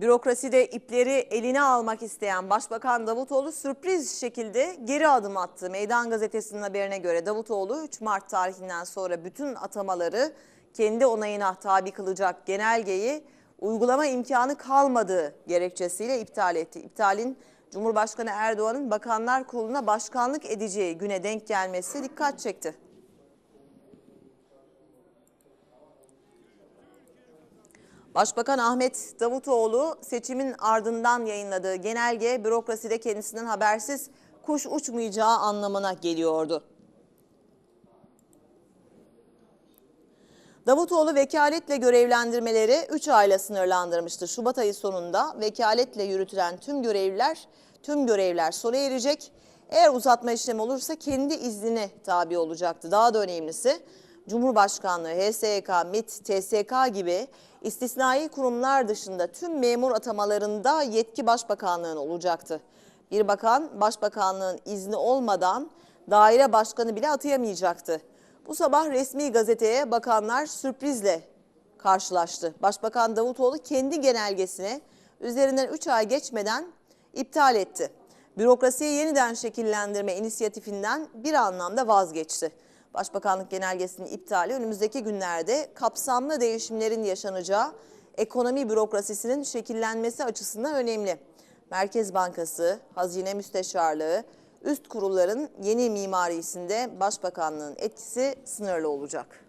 Bürokraside ipleri eline almak isteyen Başbakan Davutoğlu sürpriz şekilde geri adım attı. Meydan Gazetesi'nin haberine göre Davutoğlu 3 Mart tarihinden sonra bütün atamaları kendi onayına tabi kılacak genelgeyi uygulama imkanı kalmadığı gerekçesiyle iptal etti. İptalin Cumhurbaşkanı Erdoğan'ın Bakanlar Kurulu'na başkanlık edeceği güne denk gelmesi dikkat çekti. Başbakan Ahmet Davutoğlu seçimin ardından yayınladığı genelge bürokraside kendisinden habersiz kuş uçmayacağı anlamına geliyordu. Davutoğlu vekaletle görevlendirmeleri 3 ayla sınırlandırmıştı. Şubat ayı sonunda vekaletle yürütülen tüm görevliler, tüm görevler sona erecek. Eğer uzatma işlemi olursa kendi iznine tabi olacaktı. Daha da önemlisi Cumhurbaşkanlığı, HSYK, MİT, TSK gibi istisnai kurumlar dışında tüm memur atamalarında yetki başbakanlığın olacaktı. Bir bakan başbakanlığın izni olmadan daire başkanı bile atayamayacaktı. Bu sabah resmi gazeteye bakanlar sürprizle karşılaştı. Başbakan Davutoğlu kendi genelgesini üzerinden 3 ay geçmeden iptal etti. Bürokrasiyi yeniden şekillendirme inisiyatifinden bir anlamda vazgeçti. Başbakanlık genelgesinin iptali önümüzdeki günlerde kapsamlı değişimlerin yaşanacağı ekonomi bürokrasisinin şekillenmesi açısından önemli. Merkez Bankası, Hazine Müsteşarlığı, üst kurulların yeni mimarisinde Başbakanlığın etkisi sınırlı olacak.